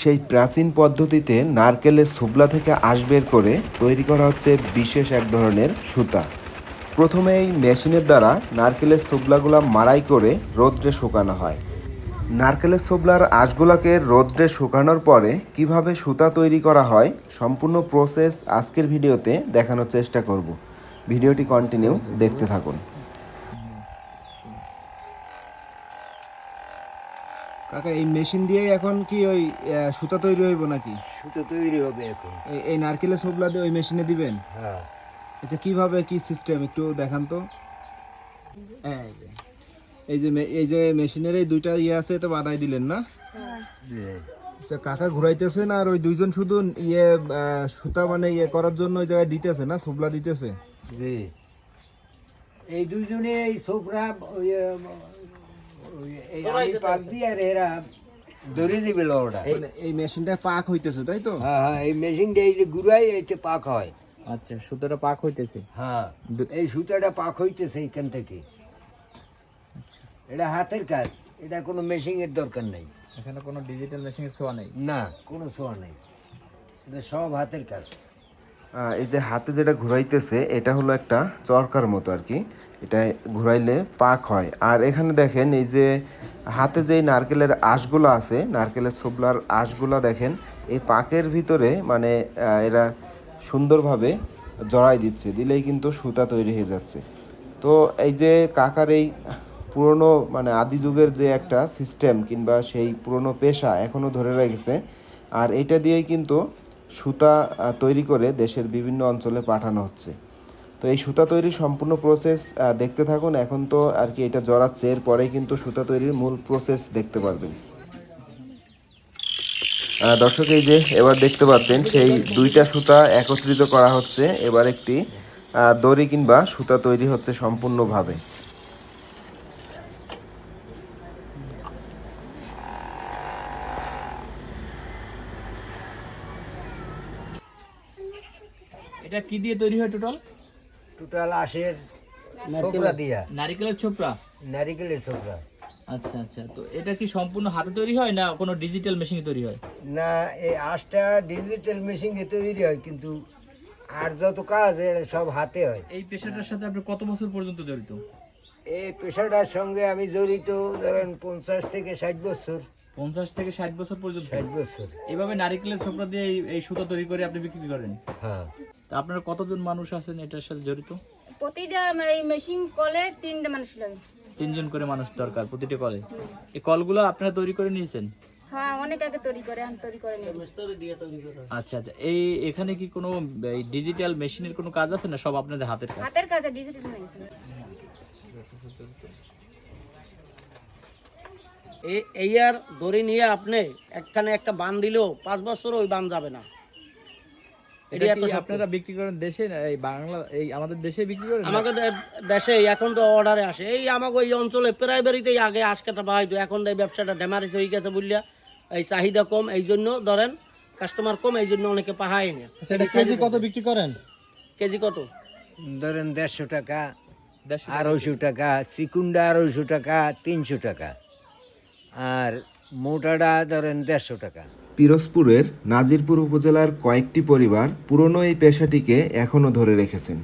সেই প্রাচীন পদ্ধতিতে নারকেলের সুবলা থেকে আঁশ বের করে তৈরি করা হচ্ছে বিশেষ এক ধরনের সুতা। প্রথমে এই মেশিনের দ্বারা নারকেলের সুবলাগুলা মাড়াই করে রোদ্রে শুকানো হয়। নারকেলের সুবলার আঁশগুলাকে রোদ্রে শুকানোর পরে কীভাবে সুতা তৈরি করা হয় সম্পূর্ণ প্রসেস আজকের ভিডিওতে দেখানোর চেষ্টা করব। ভিডিওটি কন্টিনিউ দেখতে থাকুন। কাকা এই মেশিন দিয়ে এখন কি ওই সুতা তৈরি হইব নাকি? সুতো তৈরি হবে এখন। এই- এই নারকেলের সোবলা দিয়ে ওই মেশিনে দিবেন? হ্যাঁ। আচ্ছা কীভাবে কি সিস্টেম একটু দেখান তো। এই যে। এই যে মেশিনের এই দুইটা ইয়ে আছে তো বাদাই দিলেন না? আচ্ছা কাকা ঘুরাইতেছেন আর ওই দুইজন শুধু ইয়ে সুতা মানে ইয়ে করার জন্য ওই জায়গায় দিতেছে না? সোবলা দিতেছে? জি। এই দুজনে এই এই আমি পাক দিয়ে আর এরা ধরে দিবে লড়া এই মেশিনটা পাক হইতেছে তাই তো? হ্যাঁ হ্যাঁ এই মেশিনটা এই যে ঘুরাই এইতে পাক হয়। আচ্ছা সুতোটা পাক হইতেছে। হ্যাঁ এই সুতাটা পাক হইতেছে এখান থেকে। এটা হাতের কাজ এটা কোনো মেশিনের দরকার নাই। এখানে কোনো ডিজিটাল মেশিনের ছোঁয়া নেই? না কোনো সোয়া নেই। এটা সব হাতের কাজ। এই যে হাতে যেটা ঘুরাইতেছে এটা হলো একটা চরকার মতো আর কি। এটা ঘুরাইলে পাক হয়। আর এখানে দেখেন এই যে হাতে যে নারকেলের আঁশগুলো আছে, নারকেলের ছোবলার আঁশগুলো দেখেন, এই পাকের ভিতরে মানে এরা সুন্দরভাবে জড়াই দিচ্ছে, দিলেই কিন্তু সুতা তৈরি হয়ে যাচ্ছে। তো এই যে কাকার এই পুরনো মানে আদি যুগের যে একটা সিস্টেম কিংবা সেই পুরনো পেশা এখনও ধরে রেখেছে, আর এটা দিয়েই কিন্তু সুতা তৈরি করে দেশের বিভিন্ন অঞ্চলে পাঠানো হচ্ছে। তো এই সুতা তৈরির সম্পূর্ণ প্রসেস দেখতে থাকুন। এখন তো আর কি এটা জড়াচ্ছে। এরপরেই কিন্তু সুতা তৈরির মূল প্রসেস দেখতে পারবেন। দর্শক, এই যে এবার দেখতে পাচ্ছেন, সেই দুইটা সুতা একত্রিত করা হচ্ছে। এবার একটি দড়ি কিংবা সুতা তৈরি হচ্ছে সম্পূর্ণভাবে। এটা কি দিয়ে তৈরি হয় টোটাল? টোটাল আশের ছোকরা দিয়া। নারিকেলের ছোপড়া নারিকেলের ছোকরা আচ্ছা আচ্ছা। তো এটা কি সম্পূর্ণ হাতে তৈরি হয় না কোনো ডিজিটাল মেশিনে তৈরি হয়? না এই আঁশটা ডিজিটাল মেশিনে তৈরি হয় কিন্তু আর যত কাজ এটা সব হাতে হয়। এই পেশাটার সাথে আপনি কত বছর পর্যন্ত জড়িত? এই পেশাটার সঙ্গে আমি জড়িত ধরেন পঞ্চাশ থেকে ষাট বছর। পঞ্চাশ থেকে ষাট বছর পর্যন্ত? ষাট বছর। এইভাবে নারিকেলের ছোপড়া দিয়ে এই সুতো তৈরি করে আপনি বিক্রি করেন? হ্যাঁ। তা আপনারা কতজন মানুষ আছেন এটার সাথে জড়িত? প্রতিটা এই মেশিন কলে তিনটা মানুষ লাগে। তিনজন করে মানুষ দরকার প্রতিটি কলে এই কলগুলো আপনারা তৈরি করে নিয়েছেন? হ্যাঁ অনেক আগে তৈরি করে এখন তৈরি করে নিয়ে আচ্ছা আচ্ছা। এই এখানে কি কোনো ডিজিটাল মেশিনের কোনো কাজ আছে না সব আপনাদের হাতের কাজ? হাতের কাছে ডিজিটাল নাই। এই- এই আর ধরে নিয়ে আপনি একখানে একটা বান দিলেও পাঁচ বছর ওই বান যাবে না। এটা এত। আপনারা বিক্রি করেন দেশে না এই বাংলা এই আমাদের দেশে বিক্রি করেন দেশে এখন তো অর্ডারে আসে। এই আমাকে ওই অঞ্চলে প্রাইমারিতেই আগে পাইতো এখন তো এই ব্যবসাটা ডেমারিস হয়ে গেছে বুঝলিয়া এই চাহিদা কম এই জন্য ধরেন কাস্টমার কম এই জন্য অনেকে পাহায় না কেজি কত বিক্রি করেন? কেজি কত? ধরেন দেড়শো টাকা আড়াইশো টাকা চিকুন্ডা আড়াইশো টাকা তিনশো টাকা। আর মোটাটা ধরেন দেড়শো টাকা। পিরোজপুরের নাজিরপুর উপজেলার কয়েকটি পরিবার পুরনো এই পেশাটিকে এখনও ধরে রেখেছেন।